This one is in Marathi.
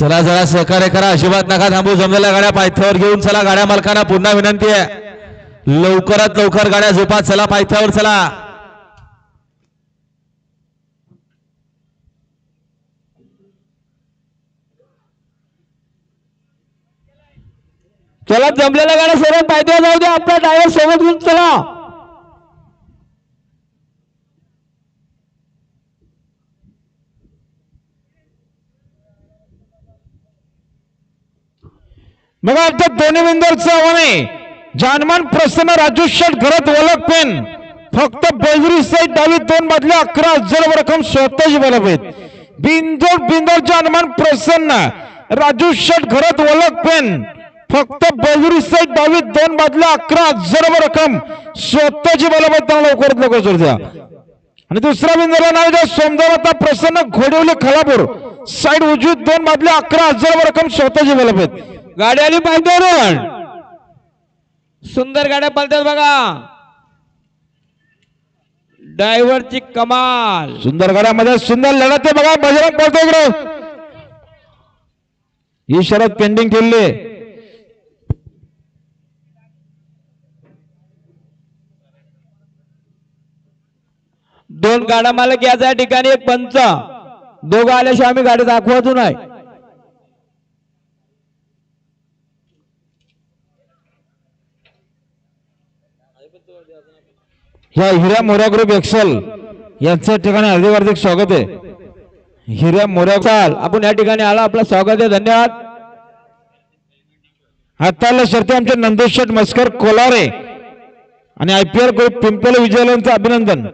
चला जरा सहकार्य करा. अजिबात नका थांबू. जमलेल्या गाड्या पायथ्यावर घेऊन चला. गाड्या मालकांना पुन्हा विनंती आहे. लवकरात लवकर गाड्या झोपा. चला पायथ्यावर चला. चला जमलेल्या गाड्या सर्व पायथ्यावर जाऊ द्या. आपला ड्रायव्हर सोबत घेऊन चला. मग आता दोन्ही बिंदरचं आव्हान आहे. जानमान प्रसन्न राजू शेठ घरात ओळख पेन. फक्त बेजरी साईड डावी दोन बाजूला अकरा हजार रक्कम स्वतःच बलब आहेत. बिंदोर बिंदोर जानमान प्रसन्न. राजू शेठ घरात ओळख पेन. फक्त बेजरी साईड डावी दोन बाजूला अकरा हजार रक्कम स्वतःची बलब आहेत. त्यांना लवकरात लवकर जोर द्या. आणि दुसरा बिंदूला नाव द्या. सोमदेवता प्रसन्न घोडवली खलापूर. साईड उजवी दोन बाजूला अकरा हजार रक्कम स्वतःची बलब आहेत. गाडी आली पायथ्यावर सुंदर गाड्या पलतात बघा. ड्रायव्हरची कमाल. सुंदर गडामध्ये सुंदर लढत आहे बघा. बजरंग पळतो इकडे. ही शरद पेंडिंग आहे. दोन गाडा मालक याच ठिकाणी. एक पंच. दोघं आल्याशिवाय आम्ही गाडी दाखवतो नाही. ह्या हिऱ्या मोऱ्या ग्रुप एक्सेल यांच्या ठिकाणी हार्दिक हार्दिक स्वागत आहे. हिऱ्या मोऱ्या चाल आपण या ठिकाणी आला आपलं स्वागत आहे धन्यवाद. हाताला शर्ती आमचे नंदेश शेठ मस्कर कोलारे आणि I P L group Pimple विजयालयांचं अभिनंदन.